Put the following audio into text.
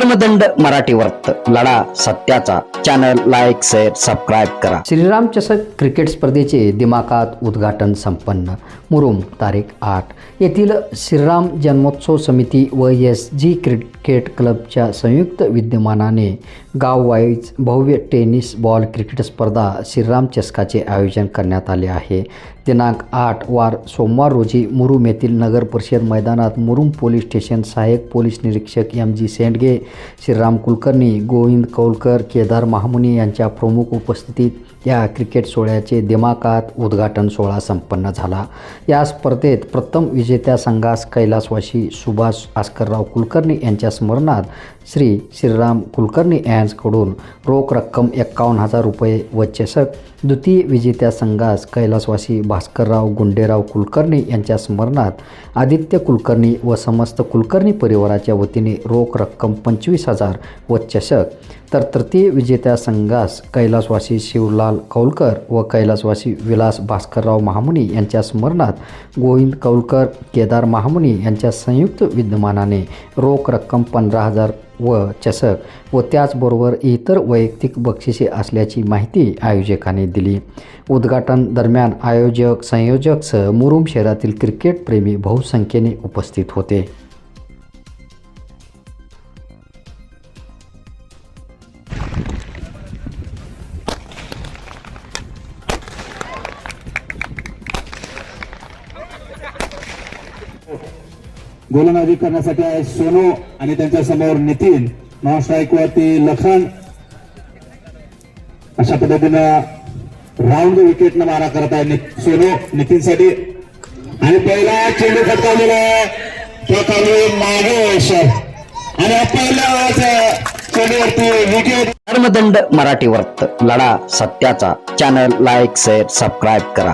धर्मदंड मराठी वर्त लढा सत्याचा. चॅनल लाईक शेअर सबस्क्राईब करा. श्रीराम चषक क्रिकेट स्पर्धेचे दिमाखात उद्घाटन संपन्न. मुरुम तारीख आठ. येथील श्रीराम जन्मोत्सव समिती व एस जी क्रिकेट क्लबच्या संयुक्त विद्यमानाने गाववाईज भव्य टेनिस बॉल क्रिकेट स्पर्धा श्रीराम चषकाचे आयोजन करण्यात आले आहे. दिनांक आठ वार सोमवार रोजी मुरुम येथील नगर परिषद मैदानात मुरुम पोलीस स्टेशन सहाय्यक पोलीस निरीक्षक एम जी सेंडगे श्रीराम कुलकर्णी गोविंद कौलकर केदार महामुनी यांच्या प्रमुख उपस्थितीत या क्रिकेट सोहळ्याचे दिमाकात उद्घाटन सोहळा संपन्न झाला. या स्पर्धेत प्रथम विजेत्या संघास कैलासवासी सुभाष आस्करराव कुलकर्णी यांच्या स्मरणात श्री श्रीराम कुलकर्णी यांच्याकडून रोख रक्कम एक्कावन्न हजार रुपये व चषक द्वितीय विजेत्या संघास कैलासवासी भास्करराव गुंडेराव कुलकर्णी यांच्या स्मरणात आदित्य कुलकर्णी व समस्त कुलकर्णी परिवाराच्या वतीने रोख रक्कम पंच पंचवीस हजार व चषक तर तृतीय विजेत्या संघास कैलासवासी शिवलाल कौलकर व कैलासवासी विलास भास्करराव महामुनी यांच्या स्मरणात गोविंद कौलकर केदार महामुनी यांच्या संयुक्त विद्यमानाने रोख रक्कम पंधरा हजार व चषक व त्याचबरोबर इतर वैयक्तिक बक्षिसे असल्याची माहिती आयोजकांनी दिली. उद्घाटन दरम्यान आयोजक संयोजकसह मुरुम शहरातील क्रिकेटप्रेमी बहुसंख्येने उपस्थित होते. गोलंदाजी करण्यासाठी आहे सोनू आणि त्यांच्यासमोर नितीन. नॉन स्ट्राईक वरती लखन. अशा पद्धतीनं राऊंड विकेट न मारा करत आहे सोनू नितीन साठी आणि पहिला चेंडू फटकावलेला आहे तो खाली नागेश आणि पहिल्याच चेंडूवरती विकेट धर्मदंड मराठी वर्त लढा सत्याचा. चॅनल लाईक शेअर सबस्क्राईब करा.